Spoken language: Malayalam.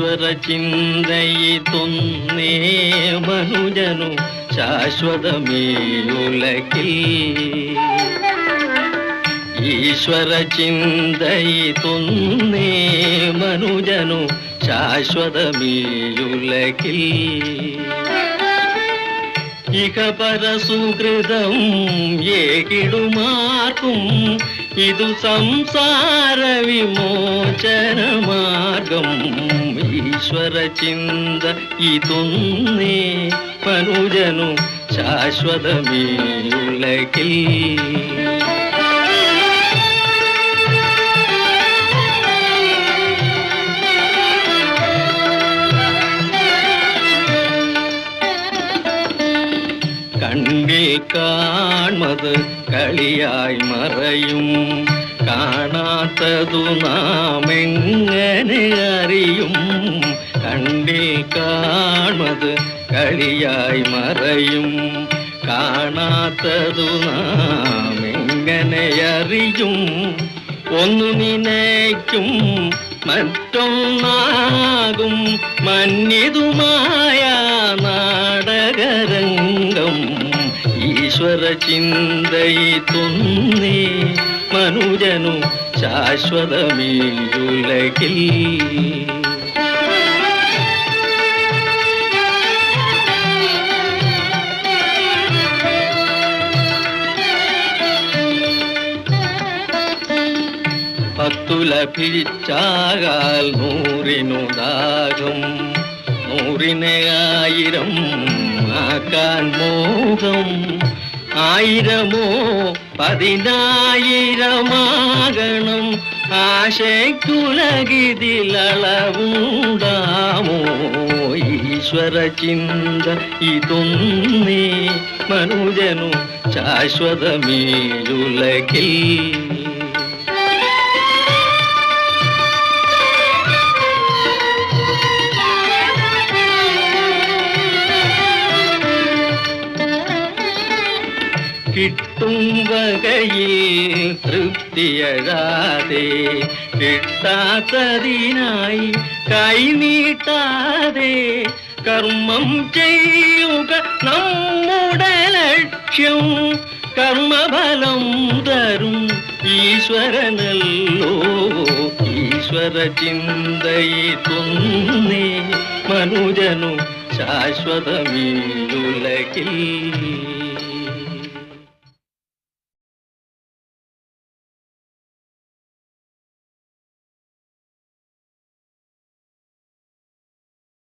ഈശ്വര ചിന്തയിതൊന്നേ മനുജനു ശാശ്വതമേ ഉലകിൽ ഈശ്വര ചിന്തയിതൊന്നേ മനുജനു ശാശ്വതമേ ഉലകിൽ ఇక పరసుకృతం కిడు మార్గం ఇది సంసార విమోచన మార్గం. ఈశ్వర చింద ఇదొన్నే పనుజను శాశ్వతమేయులకి കണ്ണിൽ കാൺമത് കളിയായി മറയും. കാണാത്തതു നാം എങ്ങനെ അറിയും? കണ്ണിൽ കാൺമത് കളിയായി മറയും. കാണാത്തതു നാം എങ്ങനെ അറിയും? ഒന്നു നിനയ്ക്കും മറ്റൊന്നാകും. മന്നിതുമായ നാടകരംഗം. ഈശ്വര ചിന്തയിതൊന്നേ മനുജനു ശാശ്വതമീ ഉലകിൽ പത്തു ലഭിച്ചാകാൽ നൂറിനു ദാഹം നൂറിനെ ആയിരം ആക്കാൻ മോഹം. ആയിരമോ പതിനായിരമാകണം ആശയ്ക്കുലകിതിലളവുണ്ടാമോ ഈശ്വര ചിന്ത ഇതൊന്നേ മനുജനു ശാശ്വതമീയുലകിൽ കിട്ടും വകയിൽ തൃപ്തിയഴാതെ. കിട്ടാത്തതിനായി കൈനീട്ടാതെ കർമ്മം ചെയ്യുക നമ്മുടെ ലക്ഷ്യം. കർമ്മഫലം തരും ഈശ്വരനല്ലോ. ഈശ്വര ചിന്തയിതൊന്നേ മനുജനു ശാശ്വതമീയുലകിൽ